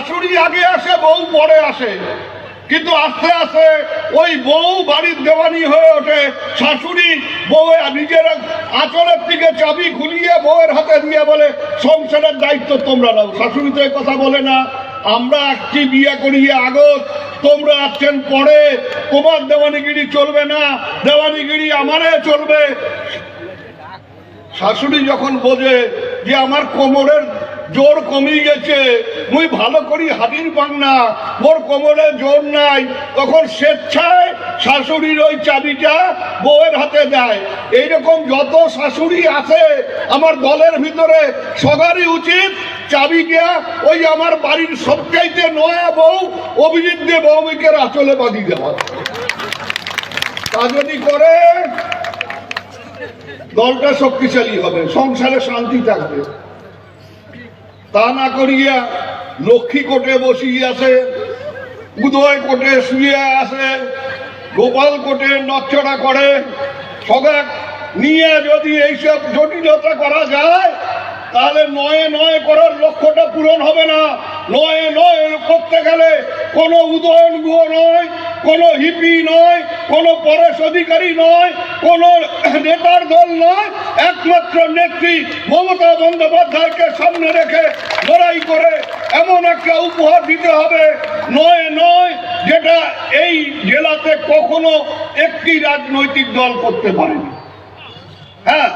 শাশুড়ি আগে আসে, বউ পরে আসে। কিন্তু আস্তে আস্তে ওই বউ বাড়ির দেওয়ানি হয়ে ওঠে। শাশুড়ি বউ নিজের আচরের দিকে চাবি খুলিয়ে বউয়ের হাতে দিয়ে বলে, সংসারের দায়িত্ব তোমরা নাও। শাশুড়ি তো কথা বলে না। আমরা আসছি বিয়ে করিয়ে আগত। তোমরা আসছেন পরে। তোমার দেওয়ানিগিরি চলবে না। দেওয়ানিগিরি আমারে চলবে। শাশুড়ি যখন বোঝে যে আমার কোমরের জোর কমে গেছে। মুই ভালো করি হাতির পাং না, মোর কোমরে জোর নাই। তখন স্বেচ্ছায় শাশুড়ির ওই চাবিটা বউয়ের হাতে দেয়। এইরকম যত শাশুড়ি আছে, আমার দলের ভিতরে সবারই উচিত চাবিটা ওই আমার বাড়ির সবচাইতে নয়া বউ, অভিজিৎ দিয়ে বৌমিকের আঁচলে বাঁধি দেওয়া। তা যদি করে, দলটা শক্তিশালী হবে, সংসারে শান্তি থাকবে। তা না করিয়া লক্ষ্মী কোটে বসিয়ে আছে, উদয় কোটে শুয়ে আছে, গোপাল কোটে নচ্চড়া করে সগাক নিয়ে যদি এইসব জটিলতা করা যায়, তাহলে নয়ে নয় করার লক্ষ্যটা পূরণ হবে না। নয়ে নয় করতে গেলে কোনো উদয়ন গুহ নয়, কোনো হিপি নয়, কোনো পরেশ অধিকারী নয়, কোনো নেতার দল নয় একমাত্র নেত্রী মমতা বন্দ্যোপাধ্যায়কে সামনে রেখে লড়াই করে এমন একটা উপহার দিতে হবে। নয় নয়, যেটা এই জেলাতে কখনো একটি রাজনৈতিক দল করতে পারেনি। হ্যাঁ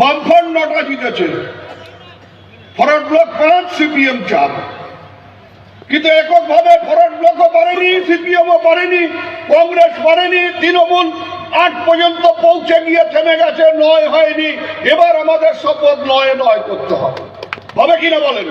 বামফ্রন্ট নটা জিতেছে। ফরওয়ার্ড ব্লক পাঁচ, সিপিএম চার। কিন্তু এককভাবে ফরওয়ার্ড ব্লকও পারেনি, সিপিএমও পারেনি, কংগ্রেস পারেনি, তৃণমূল আট পর্যন্ত পৌঁছে গিয়ে থেমে গেছে, নয় হয়নি। এবার আমাদের শপথ নয় নয় করতে হবে। হবে কিনা বলেন?